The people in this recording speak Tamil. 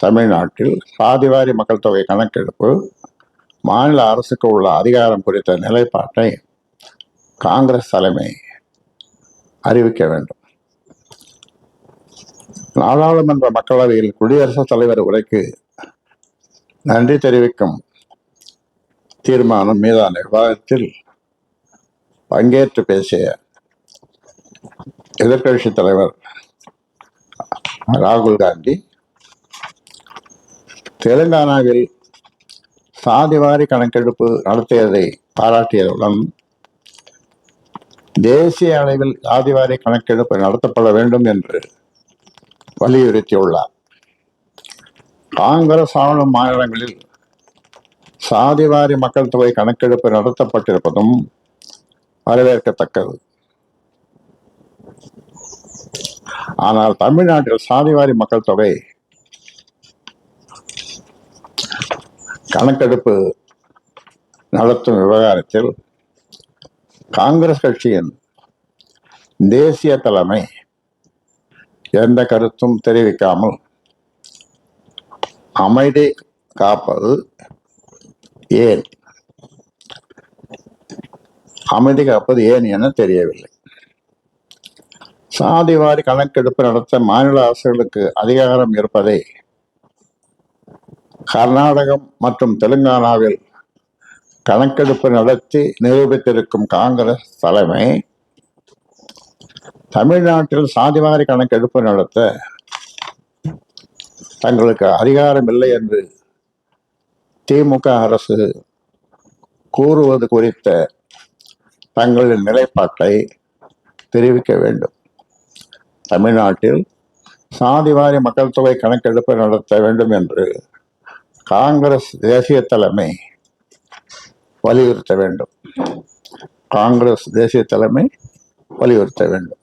தமிழ்நாட்டில் சாதிவாரி மக்கள் தொகை கணக்கெடுப்பு மாநில அரசுக்கு உள்ள அதிகாரம் குறித்த நிலைப்பாட்டை காங்கிரஸ் தலைமை அறிவிக்க வேண்டும். நாடாளுமன்ற மக்களவையில் குடியரசுத் தலைவர் உரைக்கு நன்றி தெரிவிக்கும் தீர்மானம் மீதான விவாதத்தில் பங்கேற்று பேசிய எதிர்க்கட்சி தலைவர் ராகுல் காந்தி தெலுங்கானாவில் சாதிவாரி கணக்கெடுப்பு நடத்தியதை பாராட்டியதுடன் தேசிய அளவில் சாதிவாரி கணக்கெடுப்பு நடத்தப்பட வேண்டும் என்று வலியுறுத்தியுள்ளார். காங்கிரஸ் ஆளும் மாநிலங்களில் சாதிவாரி மக்கள் தொகை கணக்கெடுப்பு நடத்தப்பட்டிருப்பதும் வரவேற்கத்தக்கது. ஆனால் தமிழ்நாட்டில் சாதிவாரி மக்கள் தொகை கணக்கெடுப்பு நடத்தும் விவகாரத்தில் காங்கிரஸ் கட்சியின் தேசிய தலைமை எந்த கருத்தும் தெரிவிக்காமல் அமைதி காப்பது ஏன்? அமைதி காப்பது ஏன் என தெரியவில்லை. சாதிவாரி கணக்கெடுப்பு நடத்த மாநில அரசுகளுக்கு அதிகாரம் இருப்பதை கர்நாடகம் மற்றும் தெலுங்கானாவில் கணக்கெடுப்பு நடத்தி நிரூபித்திருக்கும் காங்கிரஸ் தலைமை தமிழ்நாட்டில் சாதிவாரி கணக்கெடுப்பு நடத்த தங்களுக்கு அதிகாரம் இல்லை என்று திமுக அரசு கூறுவது குறித்த தங்களின் நிலைப்பாட்டை தெரிவிக்க வேண்டும். தமிழ்நாட்டில் சாதிவாரி மக்கள் தொகை கணக்கெடுப்பு நடத்த வேண்டும் என்று காங்கிரஸ் தேசிய தலைமை வலியுறுத்த வேண்டும். காங்கிரஸ் தேசிய தலைமை வலியுறுத்த வேண்டும்.